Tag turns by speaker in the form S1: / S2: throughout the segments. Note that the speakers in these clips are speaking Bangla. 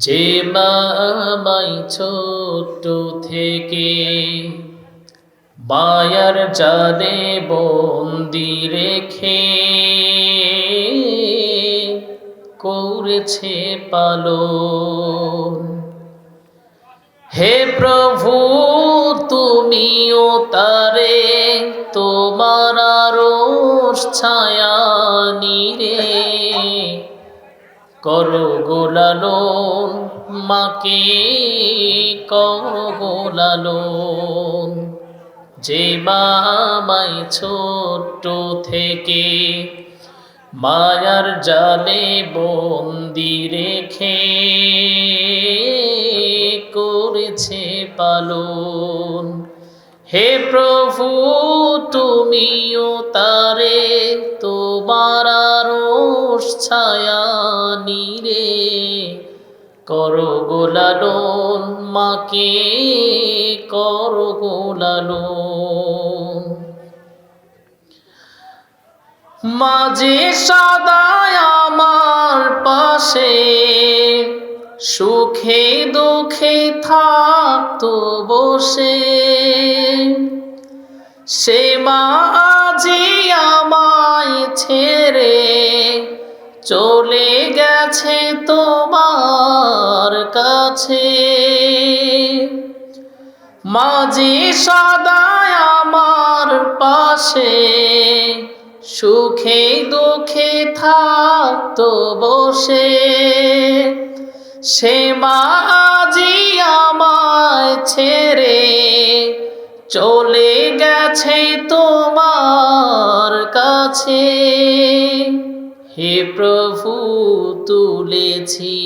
S1: যে মা আমায় ছোট থেকে মায়ার জালে বন্দি রেখে করেছে পালন। হে প্রভু, তুমিও তারে তোমার আরশ ছায়া নিরে করো গোলালন, মাকে করো গোলালন। যে মামাই ছোট্ট থেকে মায়ার জালে বন্দি রেখে করেছে পালন। হে প্রভু, তুমিও তারে তোমার আরশ ছায়া নিরে। করো গোলালন, মাকে করো গোলালন। মাঝে সদায় আমার পাশে, সুখে দুঃখে থাকতো বসে। সে মাঝি আমায় ছেড়ে চলে গেছে তোমার কাছে। মাঝি সদায় আমার পাশে, সুখে দুঃখে থাকতো বসে। সে মাঝি আমায় ছেড়ে চলে গেছে তোমার কাছে। হে প্রভু, তুলেছি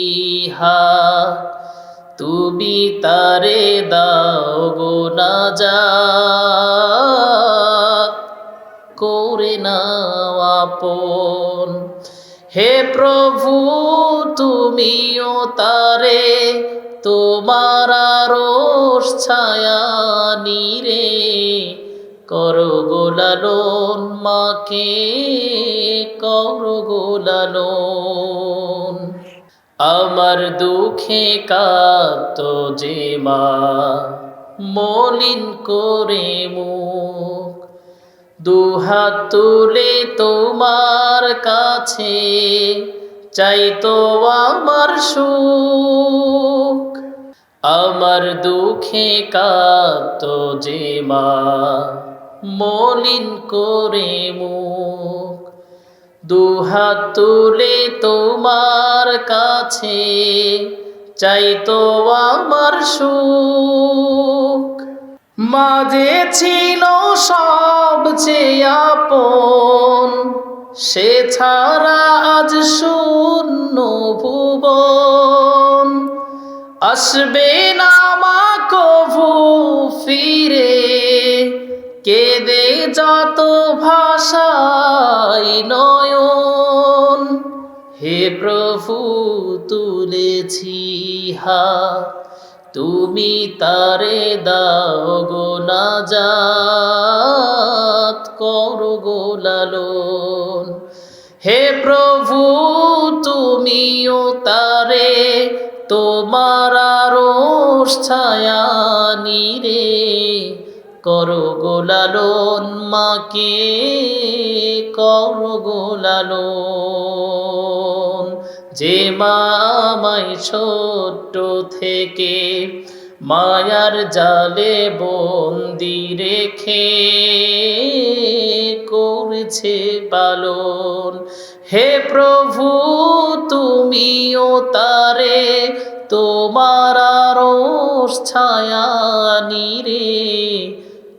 S1: হাত। তুমি তারে দাও গো না করে নাও আপন। হে প্রভু, তুমিও তারে তোমার আরশ ছায়া নিরে। গোলালন, মাকে করো গোলালন। আমার দুঃখে কাত যে মা, মলিন করে মুখ। দুহাত তুলে তোমার কাছে চাইতো আমার সুখ। আমার দুঃখে কাত যে মা মলিন করে মুখ দুহাত তুলে তোমার কাছে, চাই তো আমার সুখ। মাঝে ছিল সবচেয়ে আপন, সে ছাড়া আজ শূন্য ভুবন। আসবে না মা কভু ফিরে যত ভাষায় নয়ন, হে প্রভু তুলেছি হাত, তুমি তারে দাও গো না যাত করো গোলালন হে প্রভু, তুমিও তারে তোমার আরশ ছায়া নিরে। করো গোলালন, মাকে করো গোলালন। যে মামাই ছোট্ট থেকে মায়ার জালে বন্দি রেখে করেছে পালন। হে প্রভু, তুমিও তারে তোমার আরশ ছায়া নিরে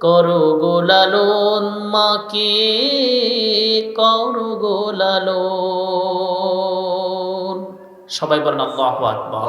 S1: করো গোলালোন মাকে করো গোলালো সবাই বলেন আল্লাহ আকবার।